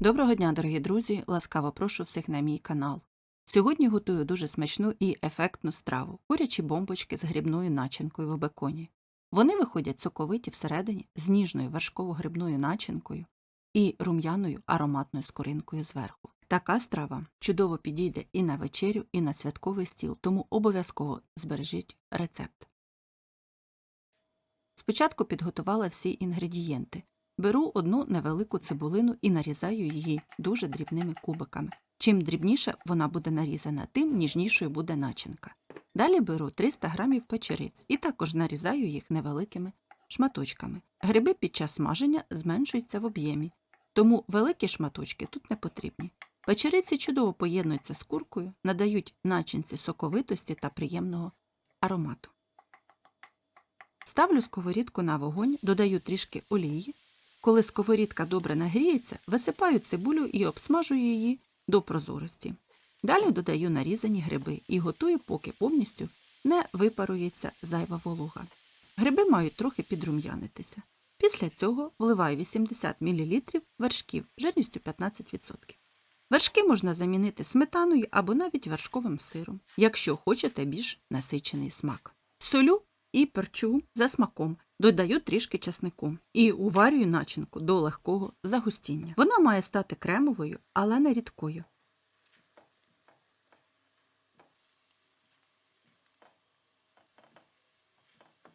Доброго дня, дорогі друзі! Ласкаво прошу всіх на мій канал. Сьогодні готую дуже смачну і ефектну страву курячі бомбочки з грибною начинкою в беконі. Вони виходять соковиті всередині з ніжною вершково-грибною начинкою і рум'яною ароматною скоринкою зверху. Така страва чудово підійде і на вечерю, і на святковий стіл, тому обов'язково збережіть рецепт. Спочатку підготувала всі інгредієнти. Беру одну невелику цибулину і нарізаю її дуже дрібними кубиками. Чим дрібніше вона буде нарізана, тим ніжнішою буде начинка. Далі беру 300 грамів печериць і також нарізаю їх невеликими шматочками. Гриби під час смаження зменшуються в об'ємі, тому великі шматочки тут не потрібні. Печериці чудово поєднуються з куркою, надають начинці соковитості та приємного аромату. Ставлю сковорідку на вогонь, додаю трішки олії. Коли сковорідка добре нагріється, висипаю цибулю і обсмажую її до прозорості. Далі додаю нарізані гриби і готую, поки повністю не випарується зайва волога. Гриби мають трохи підрум'янитися. Після цього вливаю 80 мл вершків жирністю 15%. Вершки можна замінити сметаною або навіть вершковим сиром, якщо хочете більш насичений смак. Солю і перчу за смаком, додаю трішки часнику і уварюю начинку до легкого загустіння. Вона має стати кремовою, але не рідкою.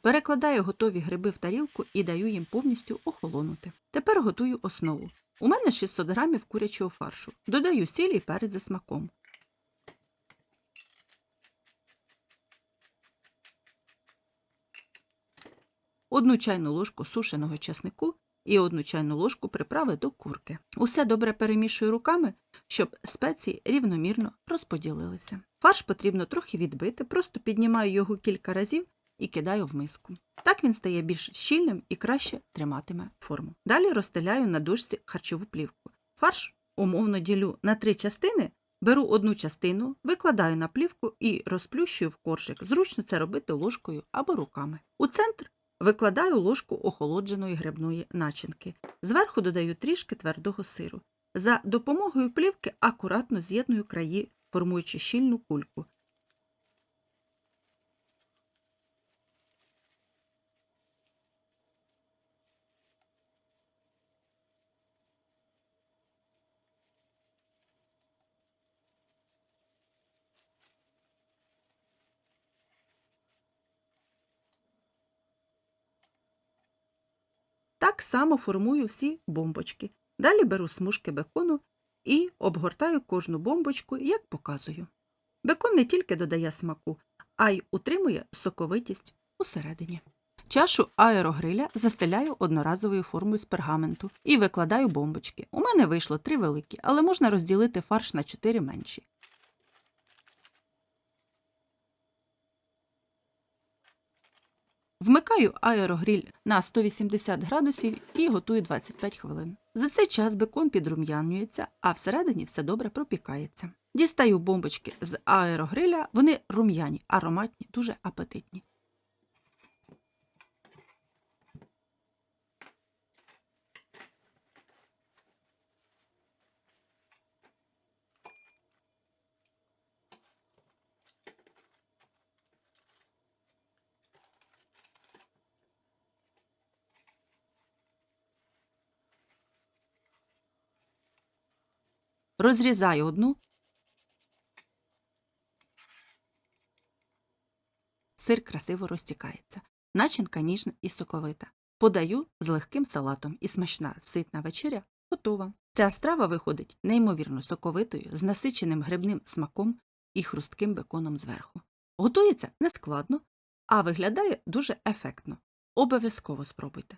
Перекладаю готові гриби в тарілку і даю їм повністю охолонути. Тепер готую основу. У мене 600 грамів курячого фаршу. Додаю сіль і перець за смаком. Одну чайну ложку сушеного часнику і одну чайну ложку приправи до курки. Усе добре перемішую руками, щоб спеції рівномірно розподілилися. Фарш потрібно трохи відбити, просто піднімаю його кілька разів і кидаю в миску. Так він стає більш щільним і краще триматиме форму. Далі розстеляю на дошці харчову плівку. Фарш умовно ділю на три частини. Беру одну частину, викладаю на плівку і розплющую в коржик. Зручно це робити ложкою або руками. У центр Викладаю ложку охолодженої грибної начинки. Зверху додаю трішки твердого сиру. За допомогою плівки акуратно з'єдную краї, формуючи щільну кульку. Так само формую всі бомбочки. Далі беру смужки бекону і обгортаю кожну бомбочку, як показую. Бекон не тільки додає смаку, а й утримує соковитість усередині. Чашу аерогриля застеляю одноразовою формою з пергаменту і викладаю бомбочки. У мене вийшло три великі, але можна розділити фарш на чотири менші. Вмикаю аерогріль на 180 градусів і готую 25 хвилин. За цей час бекон підрум'янюється, а всередині все добре пропікається. Дістаю бомбочки з аерогриля, вони рум'яні, ароматні, дуже апетитні. Розрізаю одну. Сир красиво розтікається. Начинка ніжна і соковита. Подаю з легким салатом і смачна ситна вечеря готова. Ця страва виходить неймовірно соковитою, з насиченим грибним смаком і хрустким беконом зверху. Готується нескладно, а виглядає дуже ефектно. Обов'язково спробуйте.